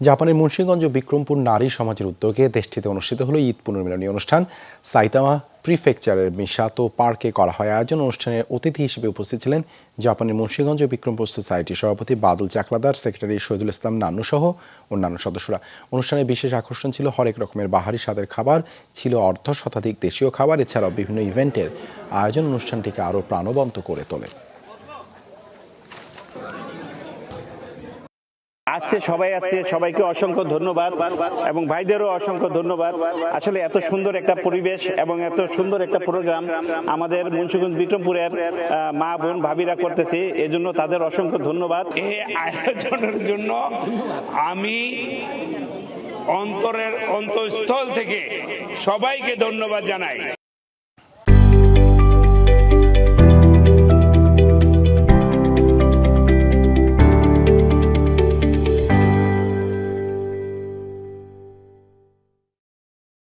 জাপানের মুন্সিগঞ্জ ও বিক্রমপুর নারী সমাজের উদ্যোগে দেশটিতে অনুষ্ঠিত হলো ঈদ পুনর্মিলনী অনুষ্ঠান। সাইতামা প্রিফেকচারের মিশাতো পার্কে করা হয়। আয়োজন অনুষ্ঠানের অতিথি হিসেবে উপস্থিত ছিলেন জাপানের মুন্সিগঞ্জ ও বিক্রমপুর সোসাইটির সভাপতি বাদল চাকলাদার, সেক্রেটারি শহীদুল ইসলাম নান্নু সহ অন্যান্য সদস্যরা। অনুষ্ঠানে বিশেষ আকর্ষণ ছিল হরেক রকমের বাহারি স্বাদের খাবার, ছিল অর্ধ শতাধিক দেশীয় খাবার, এছাড়াও বিভিন্ন ইভেন্টের আয়োজন অনুষ্ঠানটিকে আরও প্রাণবন্ত করে তোলে। আছে, সবাই আছে, সবাইকে অসংখ্য ধন্যবাদ এবং ভাইদেরও অসংখ্য ধন্যবাদ। আসলে এত সুন্দর একটা পরিবেশ এবং এত সুন্দর একটা প্রোগ্রাম আমাদের মুন্সিগঞ্জ বিক্রমপুরের মা বোন ভাবিরা করতেছে, এজন্য তাদের অসংখ্য ধন্যবাদ। এই আয়োজনের জন্য আমি অন্তরের অন্তঃস্থল থেকে সবাইকে ধন্যবাদ জানাই।